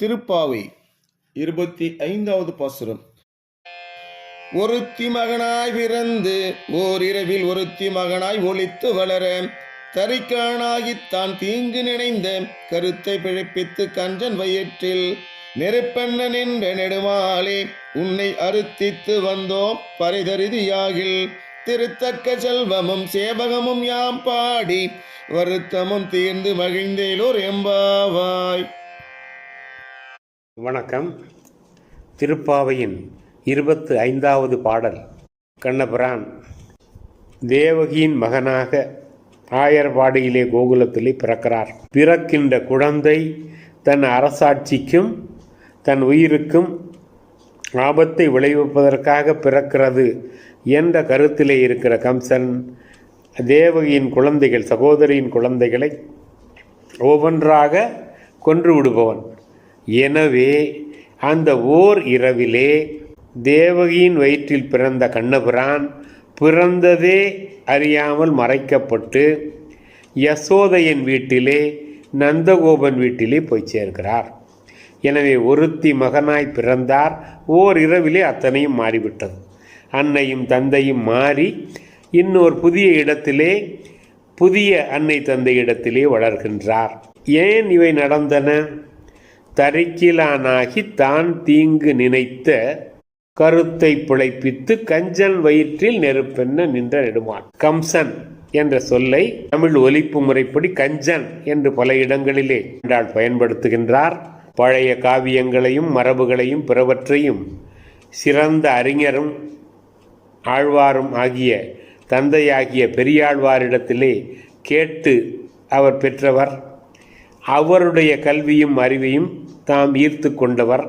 திருப்பாவை இருபத்தி ஐந்தாவது பாசுரம். ஒருத்தி மகனாய் பிறந்து ஓரிரவில் ஒருத்தி மகனாய் ஒளித்து வளர தரிக்கானாகித் தான் தீங்கு நினைந்த கருத்தை பிழைப்பித்து கஞ்சன் வயிற்றில் நெருப்பெண்ண நின்ற நெடுமாலே உன்னை அறுத்தித்து வந்தோம் பரிதரிதியாகில். திருத்தக்க செல்வமும் சேவகமும் யாம் பாடி வருத்தமும் தீர்ந்து மகிழ்ந்தேலோர் எம்பாவாய். வணக்கம். திருப்பாவையின் இருபத்து ஐந்தாவது பாடல் கண்ணபிரான். தேவகியின் மகனாக ஆயர்பாடியிலே கோகுலத்திலே பிறக்கிறார். பிறக்கின்ற குழந்தை தன் அரசாட்சிக்கும் தன் உயிருக்கும் ஆபத்தை விளைவிப்பதற்காக பிறக்கிறது என்ற கருத்திலே இருக்கிற கம்சன் தேவகியின் குழந்தைகள் சகோதரியின் குழந்தைகளை ஒவ்வொன்றாக கொன்று விடுபவன். எனவே அந்த ஓர் இரவிலே தேவகியின் வயிற்றில் பிறந்த கண்ணபிரான் பிறந்ததே அறியாமல் மறைக்கப்பட்டு யசோதையின் வீட்டிலே நந்தகோபன் வீட்டிலே போய் சேர்க்கிறார். எனவே ஒருத்தி மகனாய் பிறந்தார். ஓர் இரவிலே அத்தனையும் மாறிவிட்டது. அன்னையும் தந்தையும் மாறி இன்னொரு புதிய இடத்திலே புதிய அன்னை தந்தை இடத்திலே வளர்கின்றார். ஏன் இவை நடந்தன? தரிக்கிலானாகி தான் தீங்கு நினைத்த கருத்தை பிழைப்பித்து கஞ்சன் வயிற்றில் நெருப்பென்ன நின்ற நெடுமான். கம்சன் என்ற சொல்லை தமிழ் ஒலிப்பு முறைப்படி கஞ்சன் என்று பல இடங்களிலே என்றால் பயன்படுத்துகின்றார். பழைய காவியங்களையும் மரபுகளையும் பிறவற்றையும் சிறந்த அறிஞரும் ஆழ்வாரும் ஆகிய தந்தையாகிய பெரியாழ்வாரிடத்திலே கேட்டு அவர் பெற்றவர். அவருடைய கல்வியும் அறிவையும் தாம் ஈர்த்து கொண்டவர்.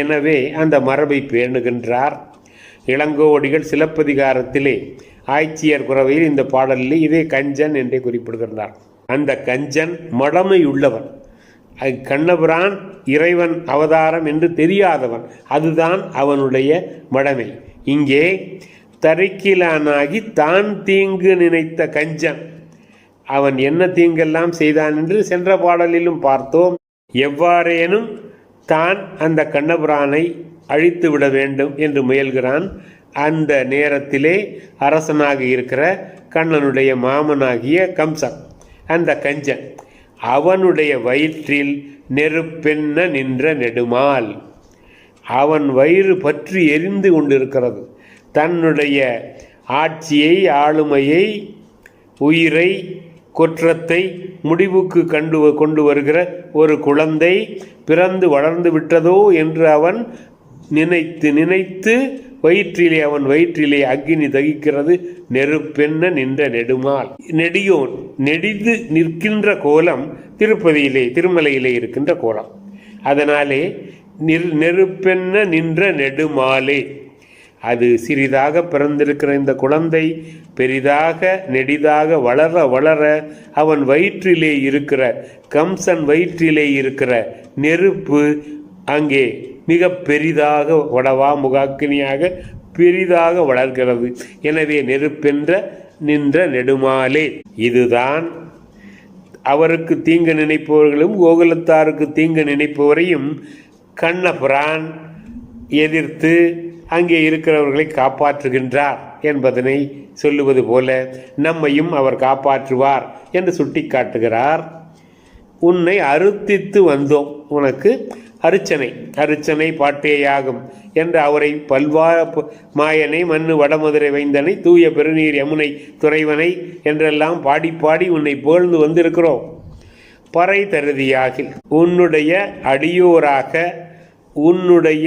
எனவே அந்த மரபை பேணுகின்றார். இளங்கோவடிகள் சிலப்பதிகாரத்திலே ஆய்ச்சியர் குறவையில் இந்த பாடலில் இதே கஞ்சன் என்றே குறிப்பிடுகின்றார். அந்த கஞ்சன் மடமை உள்ளவன் கண்ணபிரான் இறைவன் அவதாரம் என்று தெரியாதவன். அதுதான் அவனுடைய மடமை. இங்கே தரிக்கிலானாகி தான் தீங்கு நினைத்த கஞ்சன். அவன் என்ன தீங்கெல்லாம் செய்தான் என்று சென்ற பாடலிலும் பார்த்தோம். எவ்வாறேனும் தான் அந்த கண்ணபுரானை அழித்து விட வேண்டும் என்று முயல்கிறான். அந்த நேரத்திலே அரசனாக இருக்கிற கண்ணனுடைய மாமனாகிய கம்சன் அந்த கஞ்சன் அவனுடைய வயிற்றில் நெருப்பென்ன நின்ற நெடுமால். அவன் வயிறு பற்றி எரிந்து கொண்டிருக்கிறது. தன்னுடைய ஆட்சியை ஆளுமையை உயிரை குற்றத்தை முடிவுக்கு கண்டு கொண்டு வருகிற ஒரு குழந்தை பிறந்து வளர்ந்து விட்டதோ என்று அவன் நினைத்து நினைத்து வயிற்றிலே அவன் வயிற்றிலே அக்னி தகிக்கிறது. நெருப்பென்ன நின்ற நெடுமால். நெடியோன் நெடிது நிற்கின்ற கோலம் திருப்பதியிலே திருமலையிலே இருக்கின்ற கோலம். அதனாலே நிர் நெருப்பென்ன நின்ற நெடுமாலே. அது சிறிதாக பிறந்திருக்கிற இந்த குழந்தை பெரிதாக நெடிதாக வளர வளர அவன் வயிற்றிலே இருக்கிற கம்சன் வயிற்றிலே இருக்கிற நெருப்பு அங்கே மிக பெரிதாக வடவா முகாக்கினியாக பெரிதாக வளர்கிறது. எனவே நெருப்பென்ற நின்ற நெடுமாலே. இதுதான் அவருக்கு தீங்கு நினைப்பவர்களும் கோகுலத்தாருக்கு தீங்கு நினைப்பவரையும் கண்ணபுரான் எதிர்த்து அங்கே இருக்கிறவர்களை காப்பாற்றுகின்றார் என்பதனை சொல்லுவது போல நம்மையும் அவர் காப்பாற்றுவார் என்று சுட்டிக்காட்டுகிறார். உன்னை அறுத்தித்து வந்தோம். உனக்கு அருச்சனை அருச்சனை பாட்டேயாகும் என்று அவரை பல்வா மாயனை மண்ணு வடமதுரை வைந்தனை தூய பெருநீர் யமுனை துறைவனை என்றெல்லாம் பாடி பாடி உன்னை புகழ்ந்து வந்திருக்கிறோம். பறை தருதியாகில் உன்னுடைய அடியோராக உன்னுடைய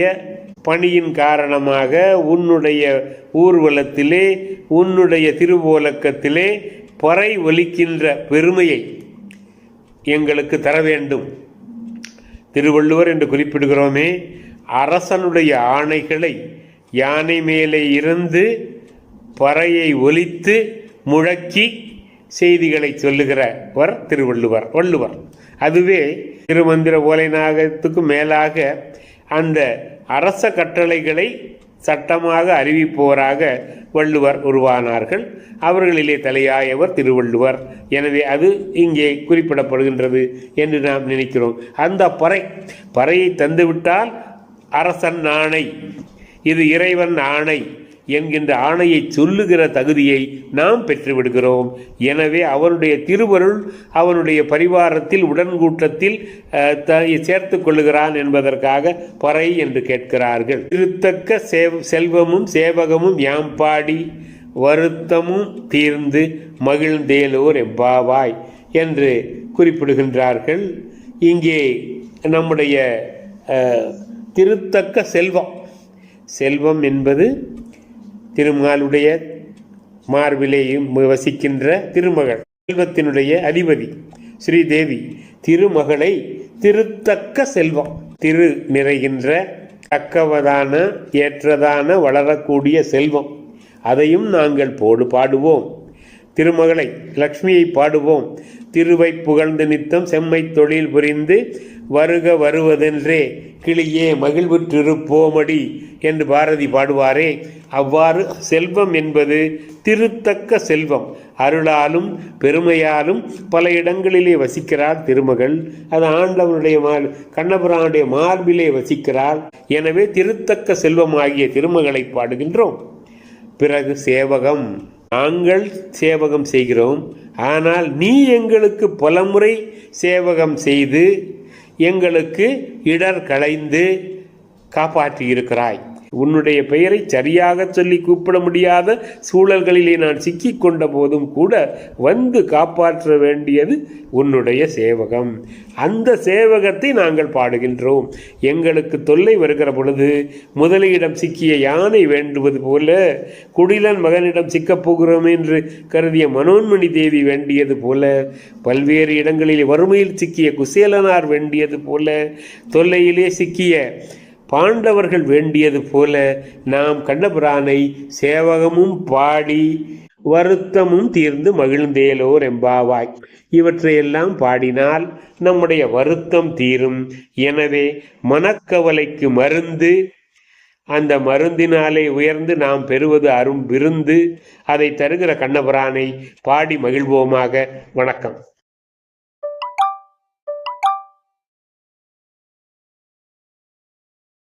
பணியின் காரணமாக உன்னுடைய ஊர்வலத்திலே உன்னுடைய திருவோலக்கத்திலே பறை ஒலிக்கின்ற பெருமையை எங்களுக்கு தர வேண்டும். திருவள்ளுவர் என்று குறிப்பிடுகிறோமே அரசனுடைய ஆணைகளை யானை மேலே இருந்து பறையை ஒலித்து முழக்கி செய்திகளை சொல்லுகிறவர் திருவள்ளுவர் வள்ளுவர். அதுவே திருமந்திர ஓலைநாகத்துக்கு மேலாக அந்த அரச கட்டளைகளை சட்டமாக அறிவிப்போராக வள்ளுவர் உருவானார்கள். அவர்களிலே தலையாயவர் திருவள்ளுவர். எனவே அது இங்கே குறிப்பிடப்படுகின்றது என்று நாம் நினைக்கிறோம். அந்த பறை பறையை தந்துவிட்டால் அரசன் ஆணை இது இறைவன் ஆணை. என்கின்ற ஆணையை சொல்லுகிற தகுதியை நாம் பெற்றுவிடுகிறோம். எனவே அவனுடைய திருவருள் அவனுடைய பரிவாரத்தில் உடன்கூட்டத்தில் த- சேர்த்து கொள்ளுகிறான் என்பதற்காக பறை என்று கேட்கிறார்கள். திருத்தக்க செல்வமும் சேவகமும் யாம் பாடி வருத்தமும் தீர்ந்து மகிழ்ந்தேலோர் எம்பாவாய் என்று குறிப்பிடுகின்றார்கள். இங்கே நம்முடைய திருத்தக்க செல்வம். செல்வம் என்பது திருமாலுடைய மார்பிலேயும் வசிக்கின்ற திருமகள் செல்வத்தினுடைய அதிபதி ஸ்ரீதேவி. திருமகளை திருத்தக்க செல்வம். திரு நிறைகின்ற தக்கவதான ஏற்றதான வளரக்கூடிய செல்வம். அதையும் நாங்கள் போடு பாடுவோம். திருமகளை லக்ஷ்மியை பாடுவோம். திருவை புகழ்ந்து நித்தம் செம்மை தொழில் புரிந்து வருக வருவதென்றே கிளியே மகிழ்வுற்றிருப்போமடி என்று பாரதி பாடுவாரே. அவ்வாறு செல்வம் என்பது திருத்தக்க செல்வம். அருளாலும் பெருமையாலும் பல இடங்களிலே வசிக்கிறார் திருமகள். அது ஆண்டவனுடைய மார் கண்ணபுரானுடைய மார்பிலே வசிக்கிறார். எனவே திருத்தக்க செல்வமாகிய திருமகளை பாடுகின்றோம். பிறகு சேவகம். நாங்கள் சேவகம் செய்கிறோம். ஆனால் நீ எங்களுக்கு பலமுறை சேவகம் செய்து எங்களுக்கு இடர் களைந்து காப்பாற்றியிருக்கிறாய். உன்னுடைய பெயரை சரியாக சொல்லி கூப்பிட முடியாத சூழல்களிலே நான் சிக்கிக் கொண்ட போதும் கூட வந்து காப்பாற்ற வேண்டியது உன்னுடைய சேவகம். அந்த சேவகத்தை நாங்கள் பாடுகின்றோம். எங்களுக்கு தொல்லை வருகிற பொழுது முதலியிடம் சிக்கிய யானை வேண்டுவது போல குடிலன் மகனிடம் சிக்கப் போகிறோம் என்று கருதிய மனோன்மணி தேவி வேண்டியது போல பல்வேறு இடங்களில் வறுமையில் சிக்கிய குசேலனார் வேண்டியது போல தொல்லையிலே சிக்கிய பாண்டவர்கள் வேண்டியது போல நாம் கண்ணபுரானை சேவகமும் பாடி வருத்தமும் தீர்ந்து மகிழ்ந்தேலோர் எம்பாவாய் இவற்றையெல்லாம் பாடினால் நம்முடைய வருத்தம் தீரும். எனவே மனக்கவலைக்கு மருந்து அந்த மருந்தினாலே உயர்ந்து நாம் பெறுவது அரும் விருந்து. அதை தருகிற கண்ணபுரானை பாடி மகிழ்வோமாக. வணக்கம்.